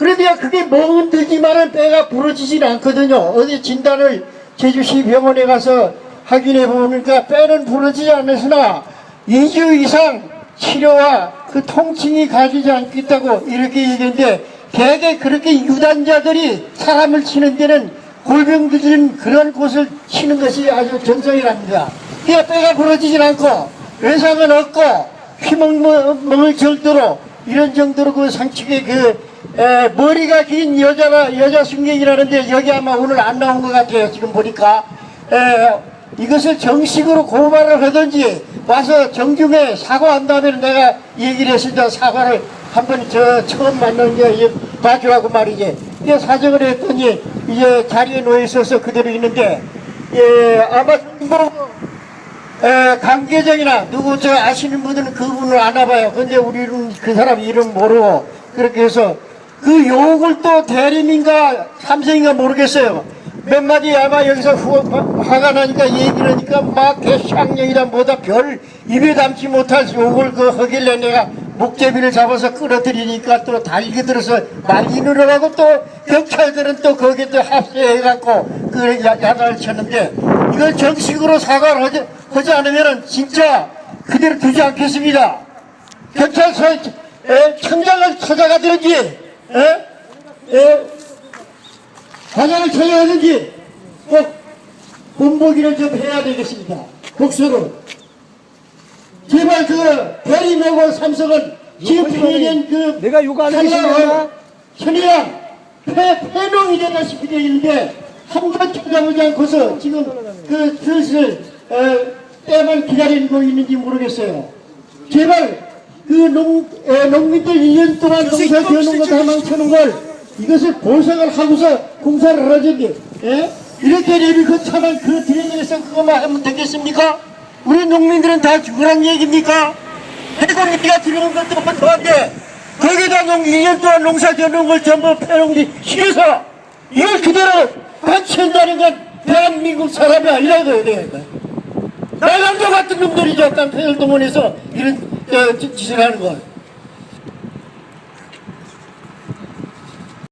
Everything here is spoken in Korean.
그런데 그게 멍은 들지만은 배가 부러지진 않거든요. 어디 진단을 제주시 병원에 가서 확인해 보니까 배는 부러지지 않으나 2주 이상 치료와 그 통증이 가지지 않겠다고 이렇게 얘기했는데 대개 그렇게 유단자들이 사람을 치는 데는 골병들은 그런 곳을 치는 것이 아주 정성이랍니다. 그게 배가 부러지진 않고 외상은 없고 휘멍멍을 정도로 이런 정도로 그 상측에 그 에, 머리가 긴 여자가 여자 승객이라는데 여기 아마 오늘 안 나온 것 같아요. 지금 보니까 에, 이것을 정식으로 고발을 하든지 와서 정중에 사과한 다음에 내가 얘기를 했습니다. 사과를 한번 저 처음 만난 게 봐주라고 말이지. 이게 사정을 했더니 이제 자리에 놓여 있어서 그대로 있는데 예, 아마 뭐 에, 강계정이나 누구 저 아시는 분들은 그분을 아나봐요. 근데 우리는 그 사람 이름 모르고 그렇게 해서 그 욕을 또 대리민가 삼성인가 모르겠어요. 몇 마디 아마 여기서 후, 화가 나니까 얘기를 하니까 막 개샹령이라 뭐다 별 입에 담지 못할 욕을 그 하길래 내가 목제비를 잡아서 끌어들이니까 또 달기 들어서 말리느라 하고 또 경찰들은 또 거기에 또 합세해갖고 그 야- 야단을 쳤는데 이걸 정식으로 사과를 하지, 하지 않으면 진짜 그대로 두지 않겠습니다. 경찰서 에, 청장을 찾아가든지 에? 에? 과장을 찾아가든지 꼭 본보기를 좀 해야 되겠습니다. 복수로 제발 그 대리모고 삼성은 지금 폐년 그 내가 요거 안 하겠습니다. 현이랑 폐, 폐농이 되다시피 되어 있는데 한번 찾아보지 않고서 지금 그 슬슬 어, 때만 기다리고 있는지 모르겠어요. 제발 그 농, 에, 농민들 1년 동안 농사 지어놓은 거 다 망쳐놓은 걸 이것을 보상을 하고서 공사를 하라지 예? 이렇게 되면 그 차만 그 드레인에서 그것만 하면 되겠습니까? 우리 농민들은 다 죽으란 얘기입니까? 해공기가 들어온 것도 못한데 거기다 농 2년 동안 농사 지어놓은 걸 전부 패놓기 싫어서 이걸 그대로 반치한다는 건 대한민국 사람이 아니라고요 내가 나랑도 같은 놈들이죠 딴 패널동원에서 이런 어, 짓- 짓을 하는 거